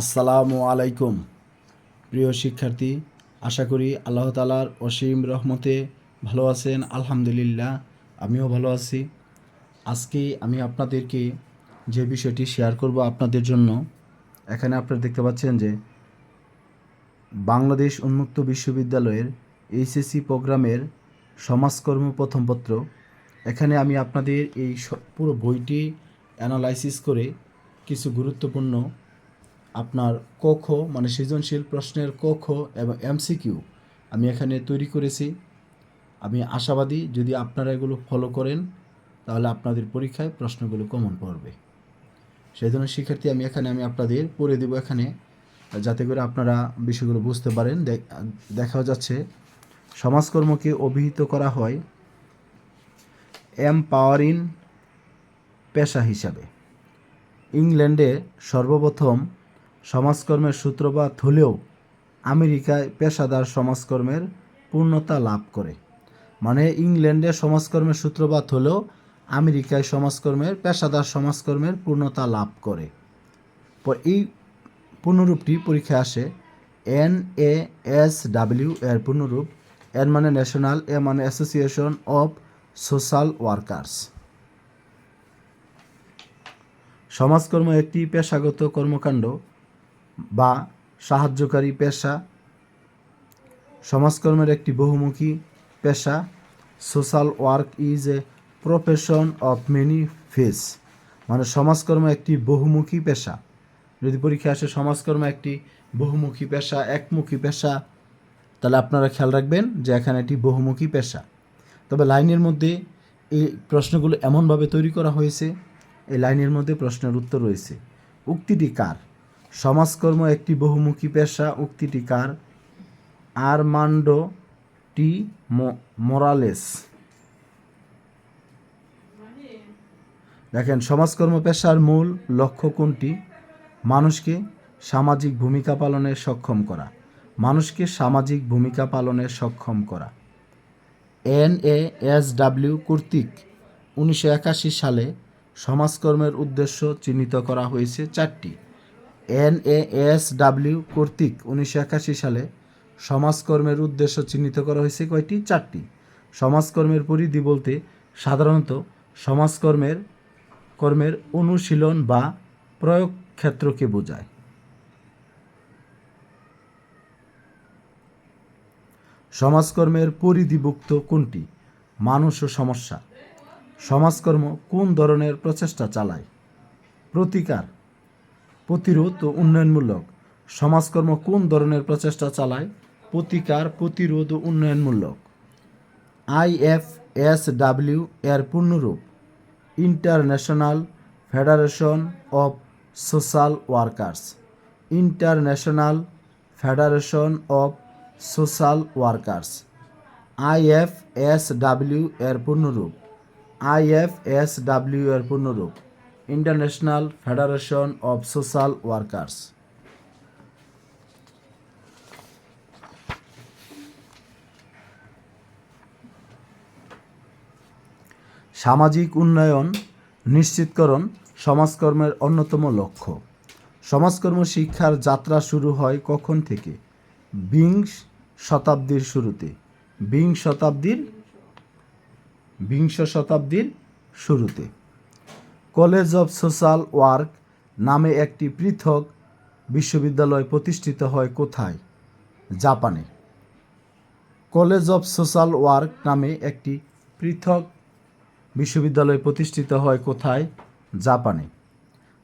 আসসালামু আলাইকুম। প্রিয় শিক্ষার্থী, আশা করি আল্লাহ তালার অসীম রহমতে ভালো আছেন, আলহামদুলিল্লাহ, আমিও ভালো আছি। আজকে আমি আপনাদেরকে যে বিষয়টি শেয়ার করব আপনাদের জন্য, এখানে আপনারা দেখতে পাচ্ছেন যে বাংলাদেশ উন্মুক্ত বিশ্ববিদ্যালয়ের এইচএসসি প্রোগ্রামের সমাজকর্ম প্রথম পত্র। এখানে আমি আপনাদের এই পুরো বইটি অ্যানালাইসিস করে কিছু গুরুত্বপূর্ণ আপনার ক খ মানে সৃজনশীল প্রশ্নের ক খ এবং এমসিকিউ আমি এখানে তৈরি করেছি। আমি আশাবাদী যদি আপনারা এগুলো ফলো করেন, তাহলে আপনাদের পরীক্ষায় প্রশ্নগুলো কমন পড়বে। সেই জন্য শিক্ষার্থী, আমি এখানে, আমি আপনাদের পড়ে দেব এখানে, যাতে করে আপনারা বিষয়গুলো বুঝতে পারেন। দেখা যাচ্ছে, সমাজকর্মকে অভিহিত করা হয় এমপাওয়ারিং পেশা হিসাবে। ইংল্যান্ডে সর্বপ্রথম সমাজকর্মের সূত্রপাত হলেও আমেরিকায় পেশাদার সমাজকর্মের পূর্ণতা লাভ করে। মানে ইংল্যান্ডে সমাজকর্মের সূত্রপাত হলেও আমেরিকায় সমাজকর্মের, পেশাদার সমাজকর্মের পূর্ণতা লাভ করে। এই পূর্ণরূপটি পরীক্ষায় আসে এন এ এস ডাব্লিউ এর পূর্ণরূপ এন মানে ন্যাশনাল এ মানে অ্যাসোসিয়েশন অফ সোশ্যাল ওয়ার্কার্স। সমাজকর্ম একটি পেশাগত কর্মকাণ্ড। বা সাহায্যকারী পেশা। সমাজকর্মের একটি বহুমুখী পেশা। Social work is a profession of many face মানে সমাজকর্ম একটি বহুমুখী পেশা। যদি পরীক্ষা আসে সমাজকর্ম একটি বহুমুখী পেশা, একমুখী পেশা, তাহলে আপনারা খেয়াল রাখবেন যে এখানে একটি বহুমুখী পেশা। তবে লাইনের মধ্যে এই প্রশ্নগুলো এমনভাবে তৈরি করা হয়েছে, এই লাইনের মধ্যে প্রশ্নের উত্তর রয়েছে। উক্তিটি কার? সমাজকর্ম একটি বহুমুখী পেশা, উক্তিটি কার? আরমান্ডো টি মোরালেস। দেখেন, সমাজকর্ম পেশার মূল লক্ষ্য কোনটি? মানুষকে সামাজিক ভূমিকা পালনে সক্ষম করা। মানুষকে সামাজিক ভূমিকা পালনে সক্ষম করা। এন এ এস ডাব্লিউ কর্তৃক উনিশশো একাশি সালে সমাজকর্মের উদ্দেশ্য চিহ্নিত করা হয়েছে চারটি। এন এ এস ডাব্লিউ কর্তৃক উনিশশো একাশি সালে সমাজকর্মের উদ্দেশ্য চিহ্নিত করা হয়েছে কয়টি? চারটি। সমাজকর্মের পরিধি বলতে সাধারণত সমাজকর্মের, কর্মের অনুশীলন বা প্রয়োগ ক্ষেত্রকে বোঝায়। সমাজকর্মের পরিধিভুক্ত কোনটি? মানুষ ও সমস্যা। সমাজকর্ম কোন ধরনের প্রচেষ্টা চালায়? প্রতিকার। প্রতিরোধ ও উন্নয়নমূলক। সমাজকর্ম কোন ধরনের প্রচেষ্টা চালায়? প্রতিকার, প্রতিরোধ ও উন্নয়নমূলক। আইএফ এস ডাব্লিউ এর পূর্ণরূপ। International federation of social workers. International federation of social workers. IF S W এর পূর্ণরূপ। আইএফ এস ডাব্লিউ এর পূর্ণরূপ। International federation of social workers. সামাজিক উন্নয়ন নিশ্চিতকরণ সমাজকর্মের অন্যতম লক্ষ্য। সমাজকর্ম শিক্ষার যাত্রা শুরু হয় কখন থেকে? বিংশ শতাব্দীর শুরুতে। বিংশ শতাব্দীর বিংশ শতাব্দীর শুরুতে। কলেজ অফ সোশ্যাল ওয়ার্ক নামে একটি পৃথক বিশ্ববিদ্যালয় প্রতিষ্ঠিত হয় কোথায়? জাপানে। কলেজ অফ সোশ্যাল ওয়ার্ক নামে একটি পৃথক বিশ্ববিদ্যালয় প্রতিষ্ঠিত হয় কোথায়? জাপানে।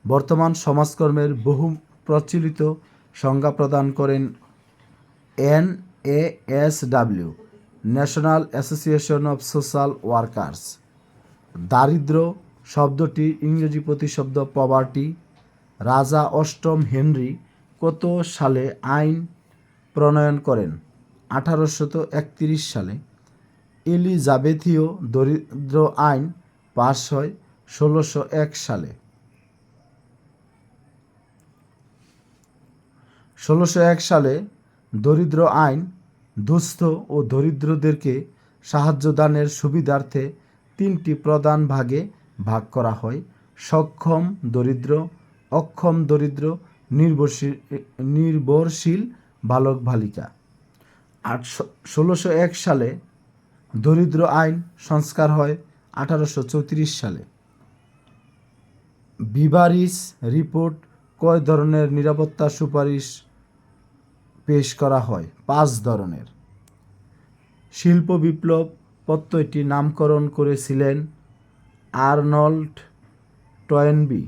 বর্তমান সমাজকর্মের বহু প্রচলিত সংজ্ঞা প্রদান করেন N A S W, national association of social workers. দারিদ্র শব্দটির ইংরেজি প্রতিশব্দ পভার্টি রাজা অষ্টম হেনরি কত সালে আইন প্রণয়ন করেন? একত্রিশ সালে এলিজাবেথীয় দরিদ্র আইন পাশ হয় ষোলোশো এক সালে। ষোলোশো এক সালে দরিদ্র আইন দুস্থ ও দরিদ্রদেরকে সাহায্য দানের সুবিধার্থে তিনটি প্রধান ভাগে ভাগ করা হয়। সক্ষম দরিদ্র, অক্ষম দরিদ্র, নির্ভরশীল নির্ভরশীল বালক বালিকা। আটশো ষোলোশো এক সালে দরিদ্র আইন সংস্কার হয় আঠারোশো চৌত্রিশ সালে। বিবারিস রিপোর্ট কয় ধরনের নিরাপত্তা সুপারিশ পেশ করা হয়? পাঁচ ধরনের। শিল্প বিপ্লব প্রত্যয়টি নামকরণ করেছিলেন আর্নল্ড টয়েনবি।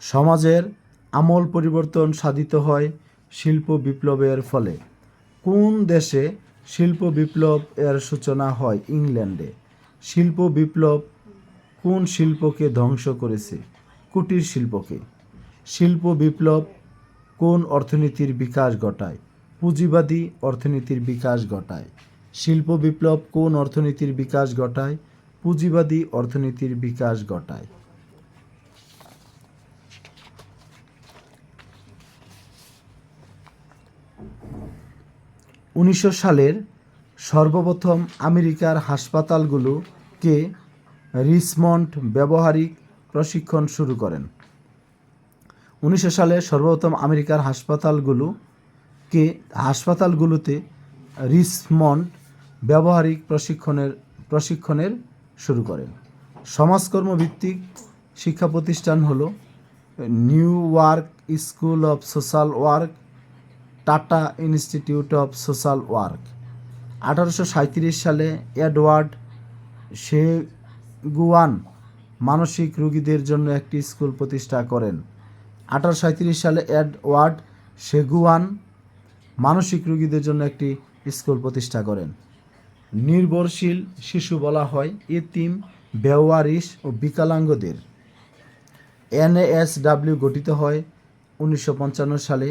সমাজের আমল পরিবর্তন সাধিত হয় শিল্প বিপ্লবের ফলে। কোন দেশে শিল্প বিপ্লব এর সূচনা হয়? ইংল্যান্ডে। শিল্প বিপ্লব কোন শিল্পকে ধ্বংস করেছে? কুটির শিল্পকে। শিল্প বিপ্লব কোন অর্থনীতির বিকাশ ঘটায়? পুঁজিবাদী অর্থনীতির বিকাশ ঘটায়। শিল্প বিপ্লব কোন অর্থনীতির বিকাশ ঘটায়? পুঁজিবাদী অর্থনীতির বিকাশ ঘটায়। উনিশশো সালের সর্বপ্রথম আমেরিকার হাসপাতালগুলোকে রিসমন্ড ব্যবহারিক প্রশিক্ষণ শুরু করেন। উনিশশো সালে সর্বপ্রথম আমেরিকার হাসপাতালগুলোকে, হাসপাতালগুলোতে রিসমন্ড ব্যবহারিক প্রশিক্ষণের প্রশিক্ষণের শুরু করেন সমাজকর্ম ভিত্তিক শিক্ষা প্রতিষ্ঠান হলো new work school of social work, Tata institute of social work. আঠারোশো সালে এডওয়ার্ড সেগুয়ান মানসিক রুগীদের জন্য একটি স্কুল প্রতিষ্ঠা করেন। আঠারোশো সালে এডওয়ার্ড সেগুয়ান মানসিক রুগীদের জন্য একটি স্কুল প্রতিষ্ঠা করেন। নির্ভরশীল শিশু বলা হয় এতিম বেওয়ারিশ ও বিকলাঙ্গদের। এনএএসডাব্লিউ গঠিত হয় উনিশশো পঞ্চান্ন সালে।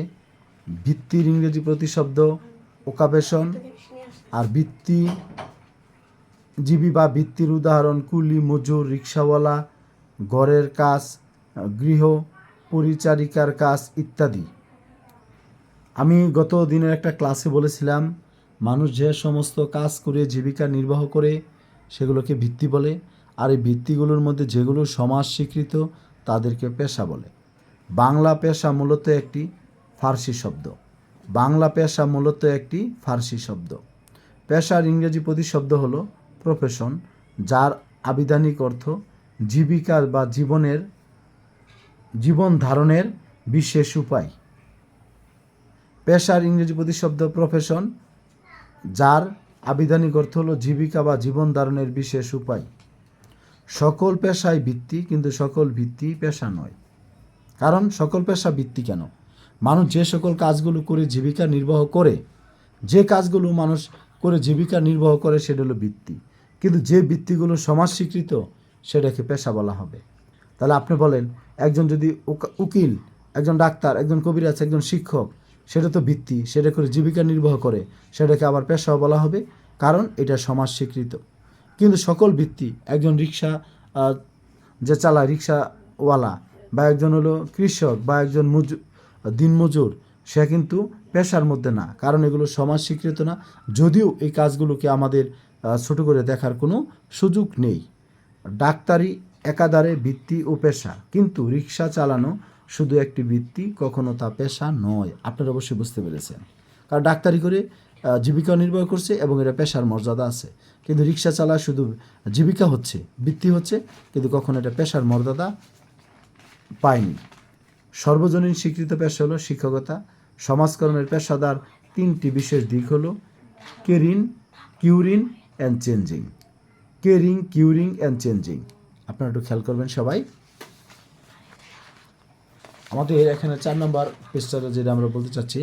ভিত্তির ইংরেজি প্রতিশব্দ ওকাবেশন আর বৃত্তি জীবী বা বৃত্তির উদাহরণ কুলি, মজুর, রিক্সাওয়ালা, ঘরের কাজ, গৃহ, পরিচারিকার কাজ ইত্যাদি। আমি গত দিনের একটা ক্লাসে বলেছিলাম মানুষ যে সমস্ত কাজ করে, জীবিকা নির্বাহ করে, সেগুলোকে ভিত্তি বলে, আর এই ভিত্তিগুলোর মধ্যে যেগুলো সমাজ স্বীকৃত, তাদেরকে পেশা বলে। বাংলা পেশা মূলত একটি ফার্সি শব্দ। বাংলা পেশা মূলত একটি ফার্সি শব্দ। পেশার ইংরেজি প্রতিশব্দ হলো প্রফেশন যার আবিধানিক অর্থ জীবিকা বা জীবনের, জীবন ধারণের বিশেষ উপায়। পেশার ইংরেজি প্রতিশব্দ প্রফেশন যার আবিধানিক অর্থ হলো জীবিকা বা জীবন ধারণের বিশেষ উপায়। সকল পেশায় ভিত্তি, কিন্তু সকল ভিত্তি পেশা নয়। কারণ সকল পেশা ভিত্তি কেন? মানুষ যে সকল কাজগুলো করে জীবিকা নির্বাহ করে, যে কাজগুলো মানুষ করে জীবিকা নির্বাহ করে সেটা হলো বৃত্তি কিন্তু যে বৃত্তিগুলো সমাজ স্বীকৃত সেটাকে পেশা বলা হবে। তাহলে আপনি বলেন, একজন যদি উকিল, একজন ডাক্তার, একজন কবিরাজ, একজন শিক্ষক সেটা তো বৃত্তি সেটা করে জীবিকা নির্বাহ করে, সেটাকে আবার পেশাও বলা হবে, কারণ এটা সমাজ স্বীকৃত। কিন্তু সকল বৃত্তি একজন রিক্সা যে চালায় রিক্সাওয়ালা, বা একজন হলো কৃষক, বা একজন মজু, দিনমজুর, সে কিন্তু পেশার মধ্যে না, কারণ এগুলো সমাজ স্বীকৃত না। যদিও এই কাজগুলোকে আমাদের ছোট করে দেখার কোনো সুযোগ নেই। ডাক্তারি একাধারে বৃত্তি ও পেশা, কিন্তু রিক্সা চালানো শুধু একটি বৃত্তি কখনো তা পেশা নয়। আপনারা অবশ্যই বুঝতে পেরেছেন। কারণ ডাক্তারি করে জীবিকা নির্বাহ করছে এবং এটা পেশার মর্যাদা আছে। কিন্তু রিক্সা চালা শুধু জীবিকা হচ্ছে বৃত্তি হচ্ছে, কিন্তু কখনো এটা পেশার মর্যাদা পায়নি। সর্বজনীন স্বীকৃত পেশা হলো শিক্ষকতা। সমাজকর্মের পেশাদার তিনটি বিশেষ দিক হলো caring, curing and changing caring curing and changing আপনারা একটু খেয়াল করবেন সবাই। আমাদের এখানে চার নম্বর পেশাটা যেটা আমরা বলতে চাচ্ছি,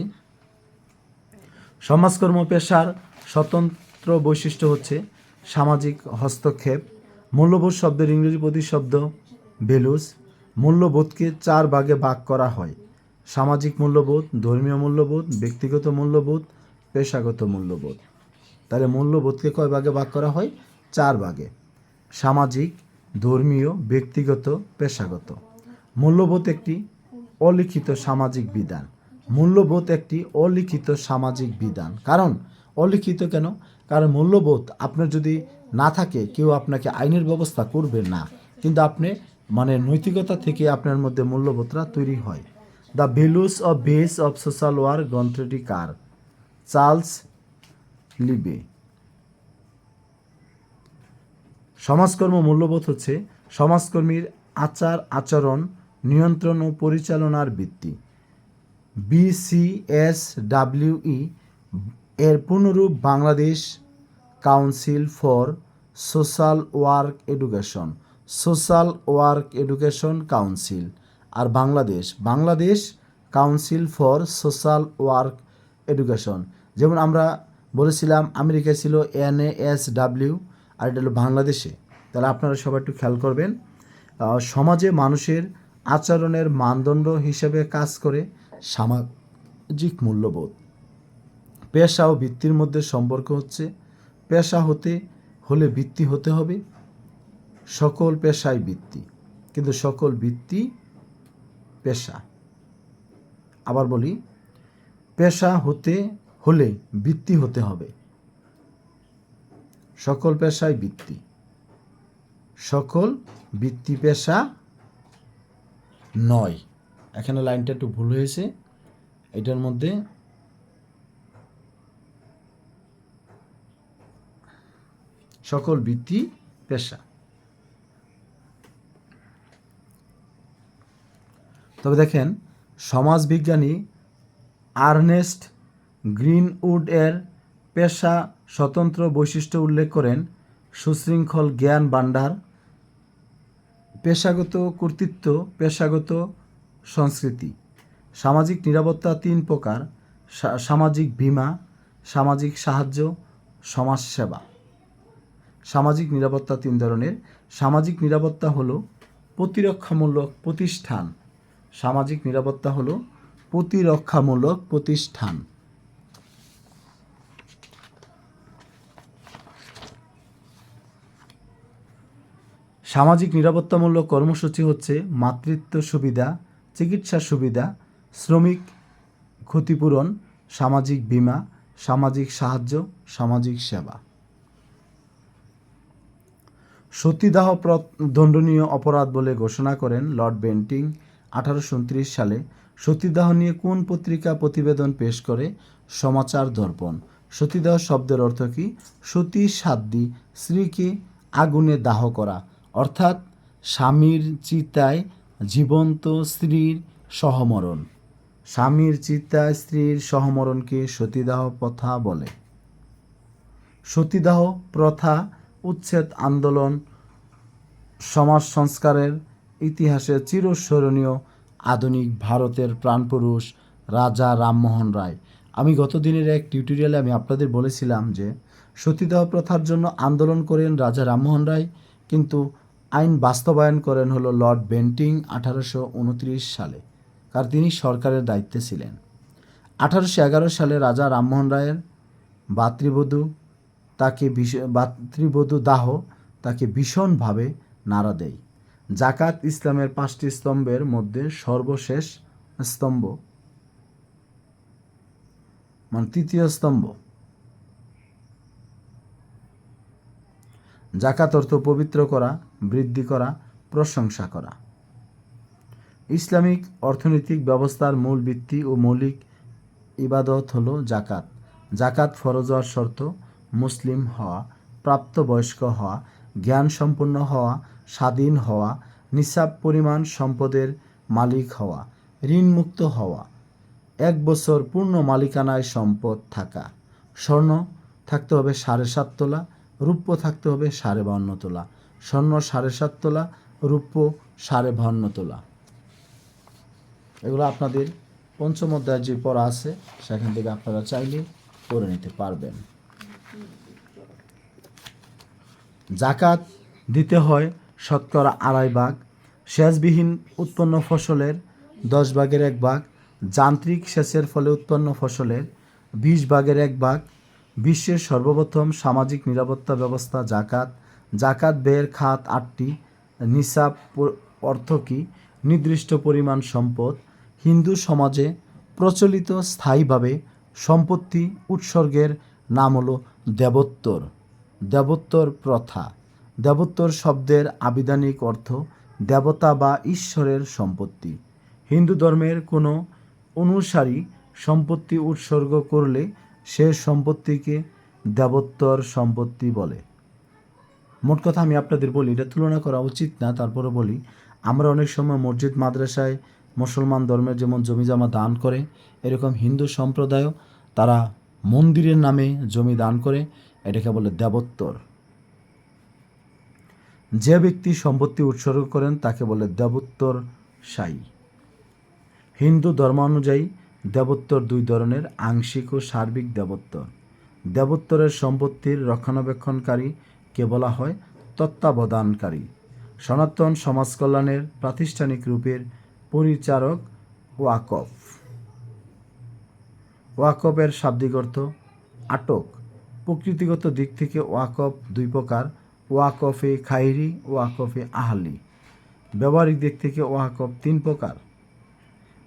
সমাজকর্ম পেশার স্বতন্ত্র বৈশিষ্ট্য হচ্ছে সামাজিক হস্তক্ষেপ, মূল্যবোধ শব্দের ইংরেজি প্রতিশব্দ ভ্যালুস মূল্যবোধকে চার ভাগে ভাগ করা হয়। সামাজিক মূল্যবোধ, ধর্মীয় মূল্যবোধ, ব্যক্তিগত মূল্যবোধ, পেশাগত মূল্যবোধ। তাহলে মূল্যবোধকে কয় ভাগে ভাগ করা হয়? চার ভাগে। সামাজিক, ধর্মীয়, ব্যক্তিগত, পেশাগত। মূল্যবোধ একটি অলিখিত সামাজিক বিধান। মূল্যবোধ একটি অলিখিত সামাজিক বিধান। কারণ অলিখিত কেন? কারণ মূল্যবোধ আপনার যদি না থাকে, কেউ আপনাকে আইনের ব্যবস্থা করবে না। কিন্তু আপনি মানে নৈতিকতা থেকে আপনার মধ্যে মূল্যবোধরা তৈরি হয়। The values of base of social work গ্রন্থটি কার? চার্লস লিবে। সমাজকর্ম মূল্যবোধ হচ্ছে সমাজকর্মীর আচার আচরণ নিয়ন্ত্রণ ও পরিচালনার ভিত্তি। বিসিএস ডাব্লিউই এর পুনরূপ Bangladesh council for social work education, social work education council R Bangladesh. Bangladesh council for social work education. যেমন আমরা বলেছিলাম, আমেরিকায় ছিল এন এস ডাব্লিউ আর এটা হলো বাংলাদেশে। তাহলে আপনারা সবাই একটু খেয়াল করবেন সমাজে মানুষের আচরণের মানদণ্ড হিসেবে কাজ করে সামাজিক মূল্যবোধ। পেশা ও বৃত্তির মধ্যে সম্পর্ক হচ্ছে, পেশা হতে হলে বৃত্তি হতে হবে। সকল পেশায় বৃত্তি, কিন্তু সকল বৃত্তি পেশা। আবার বলি, পেশা হতে হলে বৃত্তি হতে হবে। সকল পেশায় বৃত্তি, সকল বৃত্তি পেশা নয়। এখানে লাইনটা একটু ভুল হয়েছে। এটার মধ্যে সকল বৃত্তি পেশা। তবে দেখেন, সমাজবিজ্ঞানী আর্নেস্ট গ্রিনউড এর পেশা স্বতন্ত্র বৈশিষ্ট্য উল্লেখ করেন সুশৃঙ্খল জ্ঞান ভাণ্ডার পেশাগত কর্তৃত্ব, পেশাগত সংস্কৃতি। সামাজিক নিরাপত্তা তিন প্রকার সামাজিক বীমা, সামাজিক সাহায্য, সমাজসেবা। সামাজিক নিরাপত্তা তিন ধরনের। সামাজিক নিরাপত্তা হলো প্রতিরক্ষামূলক প্রতিষ্ঠান। সামাজিক নিরাপত্তা হলো প্রতিরক্ষামূলক প্রতিষ্ঠান। সামাজিক নিরাপত্তামূলক কর্মসূচি হচ্ছে মাতৃত্ব সুবিধা, চিকিৎসা সুবিধা, শ্রমিক ক্ষতিপূরণ, সামাজিক বীমা, সামাজিক সাহায্য, সামাজিক সেবা। সতীদাহ দণ্ডনীয় অপরাধ বলে ঘোষণা করেন লর্ড বেন্টিং আঠারোশো উনত্রিশ সালে। সতীদাহ নিয়ে কোন পত্রিকা প্রতিবেদন পেশ করে? সমাচার দর্পণ। সতীদাহ শব্দের অর্থ কি? সতী সাধ্বী স্ত্রীকে আগুনে দাহ করা। অর্থাৎ স্বামীর চিতায় জীবন্ত স্ত্রীর সহমরণ। স্বামীর চিতায় স্ত্রীর সহমরণকে সতীদাহ প্রথা বলে। সতীদাহ প্রথা, উচ্ছেদ আন্দোলন, সমাজ সংস্কারের ইতিহাসে চিরস্মরণীয় আধুনিক ভারতের প্রাণপুরুষ রাজা রামমোহন রায়। আমি গত দিনের এক টিউটোরিয়ালে আমি আপনাদের বলেছিলাম যে, সতীদাহ প্রথার জন্য আন্দোলন করেন রাজা রামমোহন রায়, কিন্তু আইন বাস্তবায়ন করেন হলো লর্ড বেন্টিং আঠারোশো উনত্রিশ সালে কারণ তিনি সরকারের দায়িত্বে ছিলেন। আঠারোশো এগারো সালে রাজা রামমোহন রায়ের ভাতৃবধূ তাকে ভাতৃবধূ দাহ তাকে ভীষণভাবে নাড়া দেয়। জাকাত ইসলামের পাঁচটি স্তম্ভের মধ্যে সর্বশেষ স্তম্ভ মানে তৃতীয় স্তম্ভ। জাকাত অর্থ পবিত্র করা, বৃদ্ধি করা, প্রশংসা করা। ইসলামিক অর্থনৈতিক ব্যবস্থার মূল ভিত্তি ও মৌলিক ইবাদত হল জাকাত। জাকাত ফরজ হওয়ার শর্ত মুসলিম হওয়া, প্রাপ্তবয়স্ক হওয়া জ্ঞান সম্পন্ন হওয়া, স্বাধীন হওয়া, নিসাব পরিমাণ সম্পদের মালিক হওয়া, ঋণমুক্ত হওয়া, এক বছর পূর্ণ মালিকানায় সম্পদ থাকা। স্বর্ণ থাকতে হবে সাড়ে সাত তোলা রূপ্য থাকতে হবে সাড়ে বান্ন তোলা। স্বর্ণ সাড়ে সাত তোলা, রূপ্য সাড়ে বান্ন তোলা। এগুলো আপনাদের পঞ্চম অধ্যায় যে পড়া আছে, সেখান থেকে আপনারা চাইলে করে নিতে পারবেন। জাকাত দিতে হয় শতকরা আড়াই ভাগ, সেচবিহীন উৎপন্ন ফসলের দশ ভাগের এক ভাগ, যান্ত্রিক সেচের ফলে উৎপন্ন ফসলের বিশ ভাগের এক ভাগ বিশ্বের সর্বপ্রথম সামাজিক নিরাপত্তা ব্যবস্থা জাকাত। জাকাত ব্যয়ের খাত আটটি। নিসাব অর্থ কি? নির্দিষ্ট পরিমাণ সম্পদ। হিন্দু সমাজে প্রচলিত স্থায়ীভাবে সম্পত্তি উৎসর্গের নাম হলো দেবোত্তর। দেবোত্তর প্রথা। দেবোত্তর শব্দের আবিধানিক অর্থ দেবতা বা ঈশ্বরের সম্পত্তি। হিন্দু ধর্মের কোনো অনুসারী সম্পত্তি উৎসর্গ করলে সে সম্পত্তিকে দেবত্বর সম্পত্তি বলে। মোট কথা আমি আপনাদের বলি, এটা তুলনা করা উচিত না তারপরে বলি, আমরা অনেক সময় মসজিদ, মাদ্রাসায় মুসলমান ধর্মের যেমন জমিজমা দান করে, এরকম হিন্দু সম্প্রদায়ও তারা মন্দিরের নামে জমি দান করে, এটাকে বলে দেবত্বর যে ব্যক্তি সম্পত্তি উৎসর্গ করেন তাকে বলে দেবোত্তর সাই। হিন্দু ধর্মানুযায়ী দেবোত্তর দুই ধরনের আংশিক ও সার্বিক দেবোত্তর। দেবোত্তরের সম্পত্তির রক্ষণাবেক্ষণকারী কে বলা হয় তত্ত্বাবধানকারী। সনাতন সমাজ কল্যাণের প্রাতিষ্ঠানিক রূপের পরিচারক ওয়াকফ। ওয়াকফের শাব্দিক অর্থ আটক। প্রকৃতিগত দিক থেকে ওয়াকফ দুই প্রকার, ওয়াকফে খাইরি, ওয়াকফে আহালি। ব্যবহারিক দিক থেকে ওয়াকফ তিন প্রকার।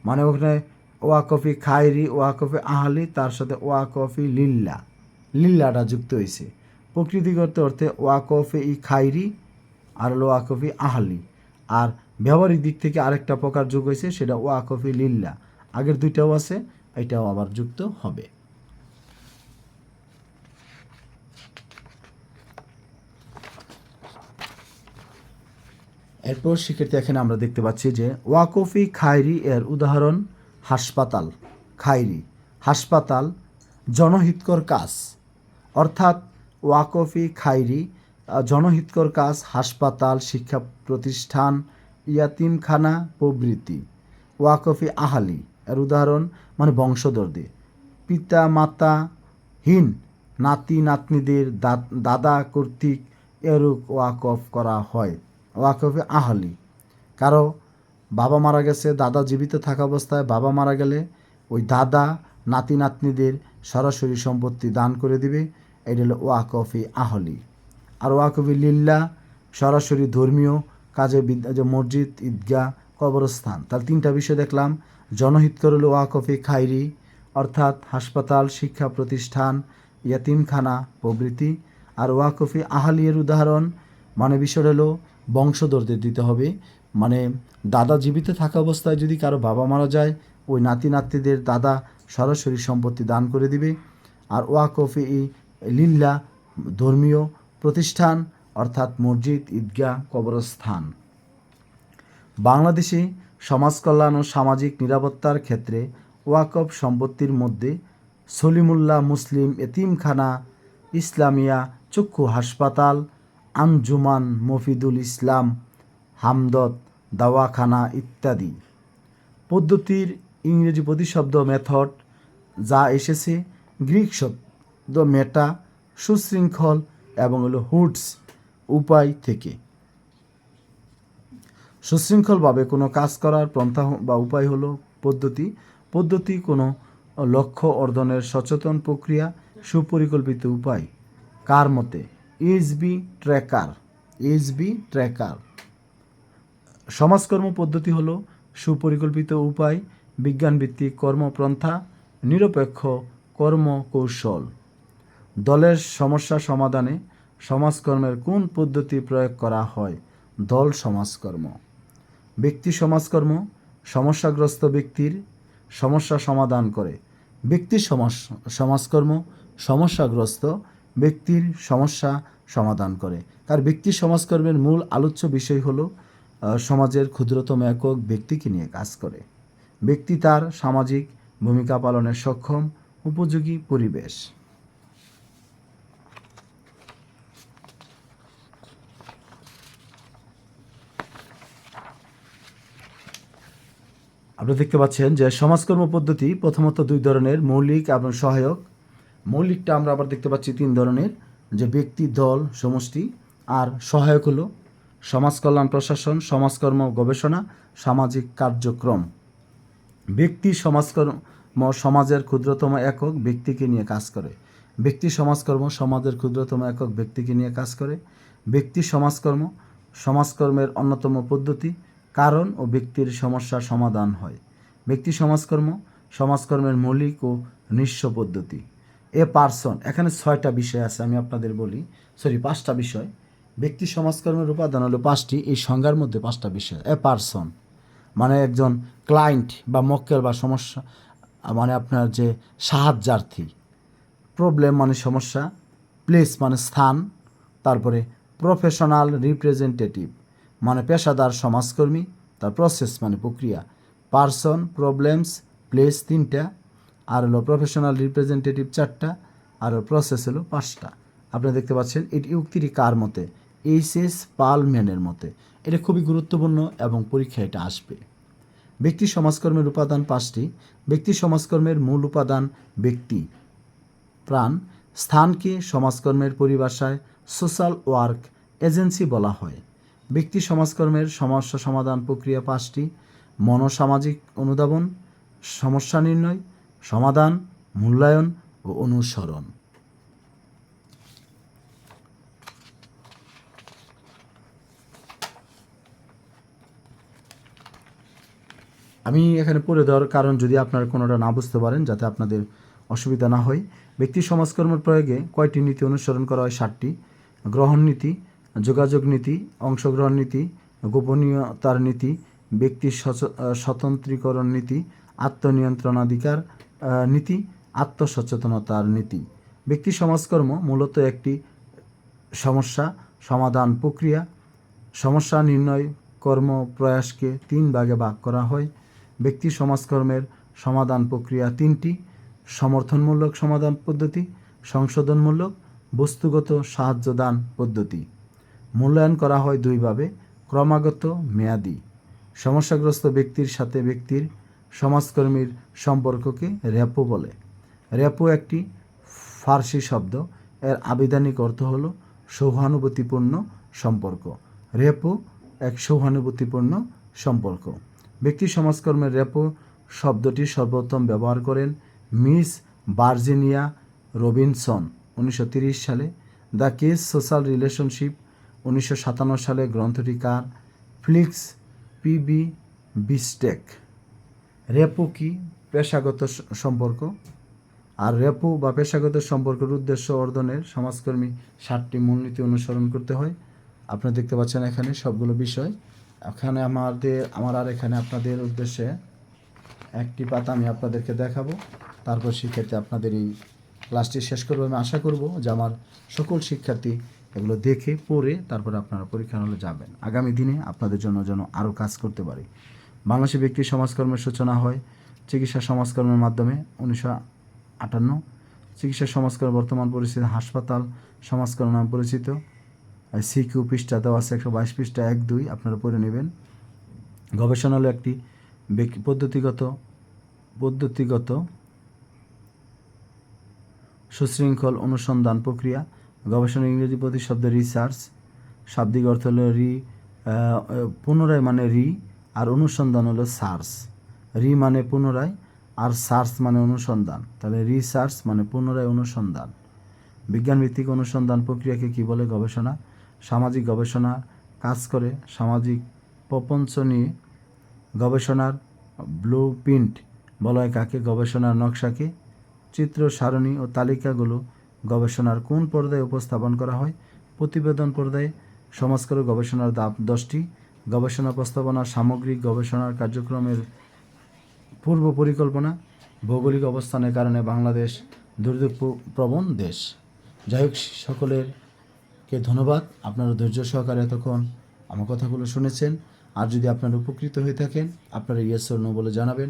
মানে ওখানে ওয়াকফি খাইরি ওয়াকফে আহালি, তার সাথে ওয়াকফি লিল্লা। লিল্লাটা যুক্ত হয়েছে প্রকৃতিগত অর্থে ওয়াকফে ই খাইরি আর ওয়াকফি আহালি। আর ব্যবহারিক দিক থেকে আরেকটা প্রকার যোগ হয়েছে সেটা ওয়াকফি লিল্লা। আগের দুইটাও আছে, এটাও আবার যুক্ত হবে। এরপর শিক্ষার্থী এখানে আমরা দেখতে পাচ্ছি যে ওয়াকফি খায়রি এর উদাহরণ হাসপাতাল খায়রি হাসপাতাল, জনহিতকর কাজ। অর্থাৎ ওয়াকফি খায়রি জনহিতকর কাজ, হাসপাতাল, শিক্ষা প্রতিষ্ঠান, ইয়াতিমখানা, প্রভৃতি। ওয়াকফি আহালি, এর উদাহরণ মানে বংশধরদের। পিতা মাতা হীন নাতি নাতনিদের দাদা কর্তৃক এরূপ ওয়াকফ করা হয়। ওয়াকফে আহালি। কারও বাবা মারা গেছে, দাদা জীবিত থাকা অবস্থায় বাবা মারা গেলে ওই দাদা, নাতি, নাতনিদের সরাসরি সম্পত্তি দান করে দিবে। এটা হলো ওয়াকফি আহলি। আর ওয়াকফি লিল্লা সরাসরি ধর্মীয় কাজে বিদ্যা যে মসজিদ, ঈদগাহ, কবরস্থান। তার তিনটা বিষয় দেখলাম। জনহিতকর হলো ওয়াকফি খাইরি, অর্থাৎ হাসপাতাল, শিক্ষা প্রতিষ্ঠান, ইয়াতিমখানা, প্রভৃতি। আর ওয়াকফি আহালিয়ের উদাহরণ মানে বিষয় হলো বংশধরদের দিতে হবে। মানে দাদা জীবিত থাকা অবস্থায় যদি কারও বাবা মারা যায়, ওই নাতি নাতনিদের দাদা সরাসরি সম্পত্তি দান করে দিবে। আর ওয়াকফি ই লিল্লা, ধর্মীয় প্রতিষ্ঠান অর্থাৎ মসজিদ, ঈদগাহ, কবরস্থান। বাংলাদেশে সমাজ কল্যাণ ও সামাজিক নিরাপত্তার ক্ষেত্রে ওয়াকফ সম্পত্তির মধ্যে সলিমুল্লাহ মুসলিম এতিমখানা, ইসলামিয়া চক্ষু হাসপাতাল, আঞ্জুমান মফিদুল ইসলাম হামদত, দাওয়াখানা ইত্যাদি। পদ্ধতির ইংরেজি প্রতিশব্দ মেথড যা এসেছে গ্রিক শব্দ মেটা, সুশৃঙ্খল এবং হলো হুডস উপায় থেকে। সুশৃঙ্খলভাবে কোনো কাজ করার পন্থা বা উপায় হলো পদ্ধতি। পদ্ধতি কোনো লক্ষ্য অর্জনের সচেতন প্রক্রিয়া, সুপরিকল্পিত উপায়। কার মতে? HB Trecker. HB Trecker. সমাজকর্ম পদ্ধতি হলো সুপরিকল্পিত উপায়, বিজ্ঞানভিত্তিক কর্মপন্থা, নিরপেক্ষ কর্মকৌশল। দলের সমস্যা সমাধানে সমাজকর্মের কোন পদ্ধতি প্রয়োগ করা হয়? দল সমাজকর্ম। ব্যক্তি সমাজকর্ম, সমস্যাগ্রস্ত ব্যক্তির সমস্যা সমাধান করে। ব্যক্তি সমাজকর্ম, সমস্যাগ্রস্ত ব্যক্তির সমস্যা সমাধান করে। কার ব্যক্তি সমাজকর্মের মূল আলোচ্য বিষয় হলো সমাজের ক্ষুদ্রতম একক ব্যক্তিকে নিয়ে কাজ করে। ব্যক্তি তার সামাজিক ভূমিকা পালনের সক্ষম, উপযোগী পরিবেশ। আপনি দেখতে পাচ্ছেন যে সমাজকর্ম পদ্ধতি প্রথমত দুই ধরনের, মৌলিক এবং সহায়ক। মৌলিকটা আমরা আবার দেখতে পাচ্ছি তিন ধরনের, যে ব্যক্তি, দল, সমষ্টি, আর সহায়ক হলো সমাজ কল্যাণ প্রশাসন, সমাজকর্ম গবেষণা, সামাজিক কার্যক্রম। ব্যক্তি সমাজকর্ম, সমাজের ক্ষুদ্রতম একক ব্যক্তিকে নিয়ে কাজ করে। ব্যক্তি সমাজকর্ম, সমাজের ক্ষুদ্রতম একক ব্যক্তিকে নিয়ে কাজ করে। ব্যক্তি সমাজকর্ম, সমাজকর্মের অন্যতম পদ্ধতি, কারণ ও ব্যক্তির সমস্যার সমাধান হয়। ব্যক্তি সমাজকর্ম, সমাজকর্মের মৌলিক ও নিঃস্ব পদ্ধতি। এ পার্সন, এখানে ছয়টা বিষয় আছে, আমি আপনাদের বলি। সরি, পাঁচটা বিষয়। ব্যক্তি সমাজকর্মের উপাদান হলো পাঁচটি। এই সংজ্ঞার মধ্যে পাঁচটা বিষয়। এ পার্সন মানে একজন ক্লায়েন্ট বা মক্কেল বা সমস্যা মানে আপনার যে সাহায্যার্থী। প্রবলেম মানে সমস্যা প্লেস মানে স্থান, তারপরে প্রফেশনাল রিপ্রেজেন্টেটিভ মানে পেশাদার সমাজকর্মী, তার প্রসেস মানে প্রক্রিয়া। পার্সন প্রবলেমস প্লেস তিনটা, আর হলো প্রফেশনাল রিপ্রেজেন্টেটিভ চারটা, আর প্রসেস হলো পাঁচটা। আপনি দেখতে পাচ্ছেন, এটি উক্তিটি কার মতে? এইচ এস পালম্যানের মতে, এটা খুবই গুরুত্বপূর্ণ এবং পরীক্ষায় এটা আসবে। ব্যক্তি সমাজকর্মের উপাদান পাঁচটি। ব্যক্তি সমাজকর্মের মূল উপাদান ব্যক্তি। প্রাণ, স্থানকে সমাজকর্মের পরিভাষায় সোশ্যাল ওয়ার্ক এজেন্সি বলা হয়। ব্যক্তি সমাজকর্মের সমস্যা সমাধান প্রক্রিয়া পাঁচটি। মনোসামাজিক অনুধাবন, সমস্যা নির্ণয়, সমাধান, মূল্যায়ন ও অনুসরণ। আমি এখানে পড়ে দেওয়ার কারণ যদি আপনারা কোনোটা না বুঝতে পারেন, যাতে আপনাদের অসুবিধা না হয়। ব্যক্তি সমাজকর্মের প্রয়োগে কয়টি নীতি অনুসরণ করা হয়? ষাটটি গ্রহণ নীতি, যোগাযোগ নীতি, অংশগ্রহণ নীতি, গোপনীয়তার নীতি, ব্যক্তি সচ- স্বতন্ত্রীকরণ নীতি আত্মনিয়ন্ত্রণাধিকার নীতি, আত্মসচেতনতার নীতি। ব্যক্তি সমাজকর্ম মূলত একটি সমস্যা, সমাধান প্রক্রিয়া। সমস্যা নির্ণয় কর্ম প্রয়াসকে তিন ভাগে ভাগ করা হয়। ব্যক্তি সমাজকর্মের সমাধান প্রক্রিয়া তিনটি, সমর্থনমূলক সমাধান পদ্ধতি, সংশোধনমূলক, বস্তুগত সাহায্যদান পদ্ধতি। মূল্যায়ন করা হয় দুইভাবে, ক্রমাগত, মেয়াদি। সমস্যাগ্রস্ত ব্যক্তির সাথে ব্যক্তির সমাজকর্মীর সম্পর্ককে র্যাপো বলে। র্যাপো একটি ফার্সি শব্দ, এর আবিধানিক অর্থ হল সৌহানুভূতিপূর্ণ সম্পর্ক। রেপো এক সৌহানুভূতিপূর্ণ সম্পর্ক। ব্যক্তি সমাজকর্মের রেপো শব্দটি সর্বোত্তম ব্যবহার করেন মিস ভার্জিনিয়া রবিনসন, উনিশশো সালে। দ্য কেস সোশ্যাল রিলেশনশিপ, উনিশশো সাতান্ন সালে গ্রন্থটি কার? ফ্লিক্স পিবি বিস্টেক। রেপো কি পেশাগত সম্পর্ক? আর রেপো বা পেশাগত সম্পর্কের উদ্দেশ্য অর্জনের সমাজকর্মী ষাটটি মূলনীতি অনুসরণ করতে হয়। আপনারা দেখতে পাচ্ছেন এখানে সবগুলো বিষয়। এখানে আমাদের, আমার আর এখানে আপনাদের উদ্দেশ্যে একটি পাতা আমি আপনাদেরকে দেখাবো। তারপর শিক্ষার্থী আপনাদের এই ক্লাসটি শেষ করব আমি আশা করব যে আমার সকল শিক্ষার্থী এগুলো দেখে, পড়ে, তারপর আপনারা পরীক্ষা হলে যাবেন। আগামী দিনে আপনাদের জন্য যেন আরও কাজ করতে পারি। বাংলাদেশে ব্যক্তি সমাজকর্মের সূচনা হয়। চিকিৎসা সমাজকর্মের মাধ্যমে উনিশশো আটান্ন, চিকিৎসা সমাজকর্ম বর্তমান পরিস্থিতি, হাসপাতাল সমাজকর্ম নাম পরিচিত। সিকিউ পৃষ্ঠা দেওয়া আছে একশো বাইশ পৃষ্ঠা, এক, দুই, আপনারা পড়ে নেবেন। গবেষণা হলো একটি পদ্ধতিগত পদ্ধতিগত সুশৃঙ্খল অনুসন্ধান প্রক্রিয়া, গবেষণা ইংরেজি প্রতিশব্দ রিসার্চ শাব্দিক অর্থ হলো রি পুনরায় মানে রি আর অনুসন্ধান হলো সার্চ রি মানে পুনরায়, আর সার্চ মানে অনুসন্ধান। তাহলে রিসার্চ মানে পুনরায় অনুসন্ধান। বিজ্ঞানভিত্তিক অনুসন্ধান প্রক্রিয়াকে কি বলে গবেষণা? সামাজিক গবেষণা কাজ করে। সামাজিক প্রপঞ্চ নিয়ে গবেষণার ব্লু প্রিন্ট বলয় কাকে? গবেষণার নকশাকে। চিত্র, সারণী ও তালিকাগুলো গবেষণার কোন পর্দায় উপস্থাপন করা হয়? প্রতিবেদন পর্দায় সমাজকর গবেষণার দাপ দশটি। গবেষণা প্রস্তাবনা, সামগ্রিক গবেষণার কার্যক্রমের পূর্ব পরিকল্পনা, ভৌগোলিক অবস্থানের কারণে বাংলাদেশ দুর্যোগ প্রবণ দেশ। যাই হোক, সকলের কে ধন্যবাদ আপনারা ধৈর্য সহকারে এতক্ষণ আমার কথাগুলো শুনেছেন। আর যদি আপনারা উপকৃত হয়ে থাকেন, আপনারা ইয়েস নো বলে জানাবেন।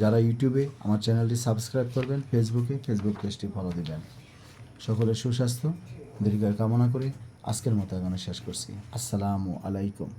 যারা ইউটিউবে আমার চ্যানেলটি সাবস্ক্রাইব করবেন, ফেসবুকে ফেসবুক পেজটি ফলো দেবেন। সকলের সুস্বাস্থ্য, দীর্ঘায় কামনা করে আজকের মতো এখানে শেষ করছি। আসসালামু আলাইকুম।